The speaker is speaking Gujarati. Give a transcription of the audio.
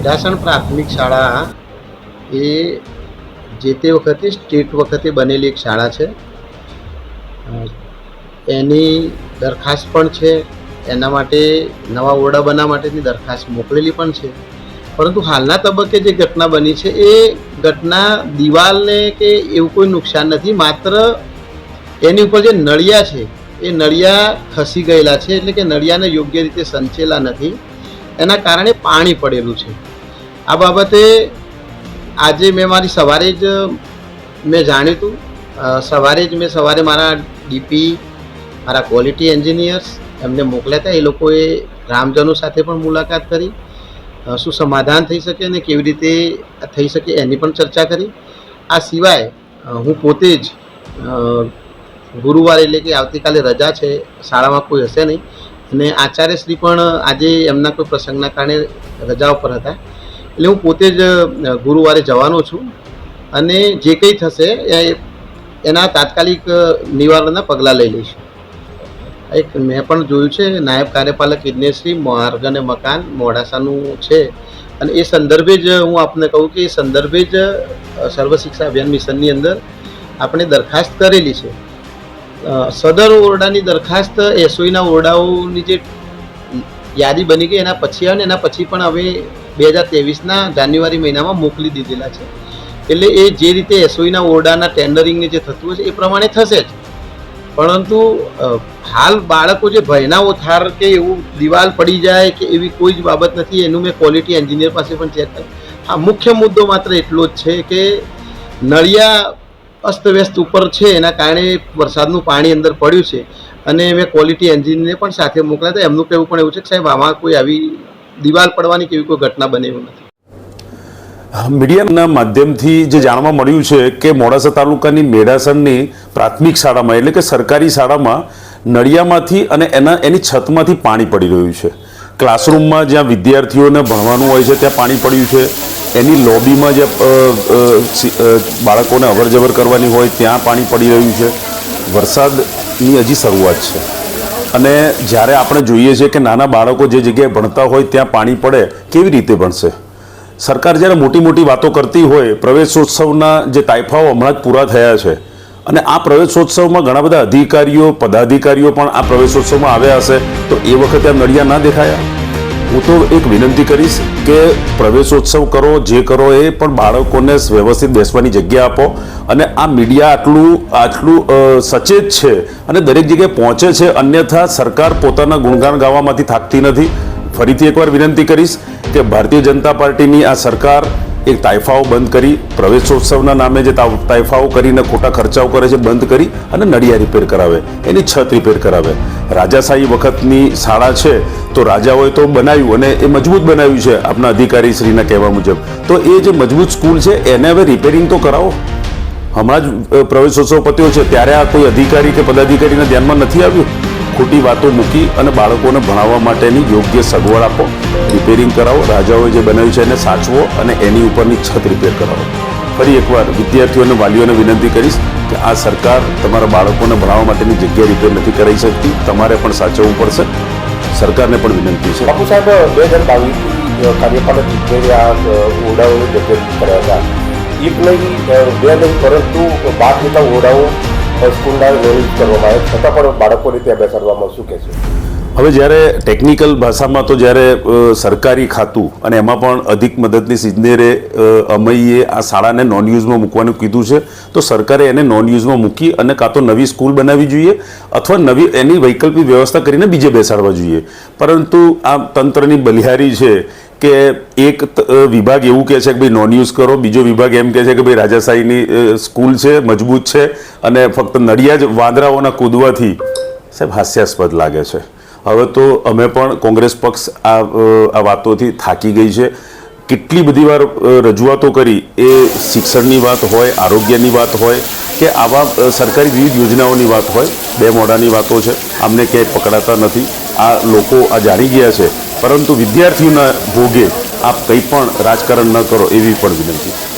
મેઢાસણ પ્રાથમિક શાળા એ જે તે વખતે સ્ટેટ વખતે બનેલી એક શાળા છે. એની દરખાસ્ત પણ છે. એના માટે નવા ઓરડા બનાવવા માટેની દરખાસ્ત મોકલેલી પણ છે. પરંતુ હાલના તબક્કે જે ઘટના બની છે, એ ઘટના દિવાલને કે એવું કોઈ નુકસાન નથી, માત્ર એની ઉપર જે નળિયા છે, એ નળિયા ખસી ગયેલા છે, એટલે કે નળિયાને યોગ્ય રીતે સંચેલા નથી. એના કારણે પાણી પડેલું છે. આ બાબતે આજે મેં મારી સવારે જ, મેં જાણ્યું હતું. સવારે જ મેં સવારે મારા ડીપી, મારા ક્વોલિટી એન્જિનિયર્સ એમને મોકલ્યા હતા. એ લોકોએ ગ્રામજનો સાથે પણ મુલાકાત કરી. શું સમાધાન થઈ શકે અને કેવી રીતે થઈ શકે એની પણ ચર્ચા કરી. આ સિવાય હું પોતે જ ગુરુવારે એટલે કે આવતીકાલે રજા છે, શાળામાં કોઈ હશે નહીં. અને આચાર્યશ્રી પણ આજે એમના કોઈ પ્રસંગના કારણે રજા ઉપર હતા. એટલે હું પોતે જ ગુરુવારે જવાનો છું અને જે કંઈ થશે એના તાત્કાલિક નિવારણના પગલાં લઈ લઈશું. એક મેં પણ જોયું છે, નાયબ કાર્યપાલક ઇજનેરશ્રી માર્ગ અને મકાન મોડાસાનું છે અને એ સંદર્ભે જ હું આપને કહું કે એ સંદર્ભે જ સર્વ શિક્ષા અભિયાન મિશનની અંદર આપણે દરખાસ્ત કરેલી છે. સદર ઓરડાની દરખાસ્ત એસઓઈના ઓરડાઓની જે યાદી બની ગઈ એના પછી આવે એના પછી પણ હવે બે હજાર ત્રેવીસના જાન્યુઆરી મહિનામાં મોકલી દીધેલા છે. એટલે એ જે રીતે એસઓઈના ઓરડાના ટેન્ડરિંગને જે થતું હશે એ પ્રમાણે થશે જ. પરંતુ હાલ બાળકો જે ભયના થાર કે એવું દિવાલ પડી જાય કે એવી કોઈ જ બાબત નથી, એનું મેં ક્વોલિટી એન્જિનિયર પાસે પણ ચેક કર્યું હા, મુખ્ય મુદ્દો માત્ર એટલો જ છે કે નળિયા અસ્તવ્યસ્ત ઉપર છે, એના કારણે વરસાદનું પાણી અંદર પડ્યું છે. અને મેં ક્વોલિટી એન્જિનિયરને પણ સાથે મોકલ્યા હતા. એમનું કહેવું પણ એવું છે કે સાહેબ, આમાં કોઈ આવી દિવાલ પડવાની કે એવી કોઈ ઘટના બને એવું નથી. મીડિયાના માધ્યમથી જે જાણવા મળ્યું છે કે મોડાસા તાલુકાની મેડાસણની પ્રાથમિક શાળામાં એટલે કે સરકારી શાળામાં નળિયામાંથી અને એના એની છતમાંથી પાણી પડી રહ્યું છે. ક્લાસરૂમમાં જ્યાં વિદ્યાર્થીઓને ભણવાનું હોય છે, ત્યાં પાણી પડ્યું છે. એની લોબીમાં જે બાળકોને અવરજવર કરવાની હોય, ત્યાં પાણી પડી રહ્યું છે. વરસાદની હજી શરૂઆત છે. અને જ્યારે આપણે જોઈએ છીએ કે નાના બાળકો જે જગ્યાએ ભણતા હોય ત્યાં પાણી પડે, કેવી રીતે ભણશે? સરકાર જ્યારે મોટી મોટી વાતો કરતી હોય, પ્રવેશોત્સવના જે તાઇફાઓ હમણાં જ પૂરા થયા છે, અને આ પ્રવેશોત્સવમાં ઘણા બધા અધિકારીઓ, પદાધિકારીઓ પણ આ પ્રવેશોત્સવમાં આવ્યા હશે, તો એ વખતે આ નળિયા ના દેખાયા? હું તો એક વિનંતી કરીશ કે પ્રવેશોત્સવ કરો, જે કરો એ પણ બાળકોને વ્યવસ્થિત બેસવાની જગ્યા આપો અને આ મીડિયા આટલું આટલું સચેત છે અને દરેક જગ્યાએ પહોંચે છે, અન્યથા સરકાર પોતાના ગુણગાન ગાવામાંથી થાકતી નથી. ફરીથી એકવાર વિનંતી કરીશ કે ભારતીય જનતા પાર્ટીની આ સરકાર એક તાઇફાઓ બંધ કરી, પ્રવેશોત્સવના નામે જે તાઇફાઓ કરીને ખોટા ખર્ચાઓ કરે છે, બંધ કરી અને નડિયા રિપેર કરાવે, એની છત રિપેર કરાવે. રાજાશાહી વખતની શાળા છે, તો રાજાઓએ તો બનાવ્યું અને એ મજબૂત બનાવ્યું છે, આપના અધિકારી શ્રીના કહેવા મુજબ. તો એ જે મજબૂત સ્કૂલ છે, એને હવે રિપેરિંગ તો કરાવો. હમણાં જ પ્રવેશોત્સવ પત્યો છે, ત્યારે આ કોઈ અધિકારી કે પદાધિકારીના ધ્યાનમાં નથી આવ્યું? ખોટી વાતો મૂકી અને બાળકોને ભણાવવા માટેની યોગ્ય સગવડ આપો. રિપેરિંગ કરાવો. રાજાઓએ જે બનાવ્યું છે એને સાચવો અને એની ઉપરની છત રિપેર કરાવો. ફરી એકવાર વિદ્યાર્થીઓને વાલીઓને વિનંતી કરીશ કે આ સરકાર તમારા બાળકોને ભણાવવા માટેની જગ્યા રિપેર નથી કરાવી શકતી. તમારે પણ સાચવવું પડશે. સરકારને પણ વિનંતી છે. બાપુ સાહેબ, બે હજાર બાવીસથી કાર્યપાલક આ ઓરડાઓની જગ્યા કર્યા હતા. એક નહીં બે નહીં, પરંતુ બાર જતા ઓરડાઓ સ્કૂલના નિર્મિત કરવામાં આવે. છતાં પણ બાળકોને ત્યાં બેસાડવામાં શું કહેશે? હવે જ્યારે ટેકનિકલ ભાષામાં તો જ્યારે સરકારી ખાતું અને એમાં પણ અધિક મદદનીશ ઇજનેરે અ, અમૈયે આ શાળાને નોન યુઝમાં મૂકવાનું કીધું છે તો સરકારે એને નોન યુઝમાં મૂકી અને કાં તો નવી સ્કૂલ બનાવવી જોઈએ અથવા નવી એની વૈકલ્પિક વ્યવસ્થા કરીને બીજે બેસાડવા જોઈએ. પરંતુ આ તંત્રની બલિહારી છે કે એક વિભાગ એવું કહે છે કે ભાઈ નોન યુઝ કરો, બીજો વિભાગ એમ કહે છે કે ભાઈ રાજાશાહીની સ્કૂલ છે, મજબૂત છે અને ફક્ત નડિયા જ વાંદરાઓના કૂદવાથી સાહેબ હાસ્યાસ્પદ લાગે છે. હવે તો અમે પણ કોંગ્રેસ પક્ષ આ આ વાતોથી થાકી ગઈ છે. કેટલી બધી વાર રજૂઆતો કરી, એ શિક્ષણની વાત હોય, આરોગ્યની વાત હોય, કે આવા સરકારી વિવિધ યોજનાઓની વાત હોય, બે મોઢાની વાતો છે. આમને ક્યાંય પકડાતા નથી. આ લોકો આ જાણી ગયા છે પરંતુ વિદ્યાર્થીઓના ભોગે આપ કંઈ પણ રાજકારણ ન કરો એવી પણ વિનંતી.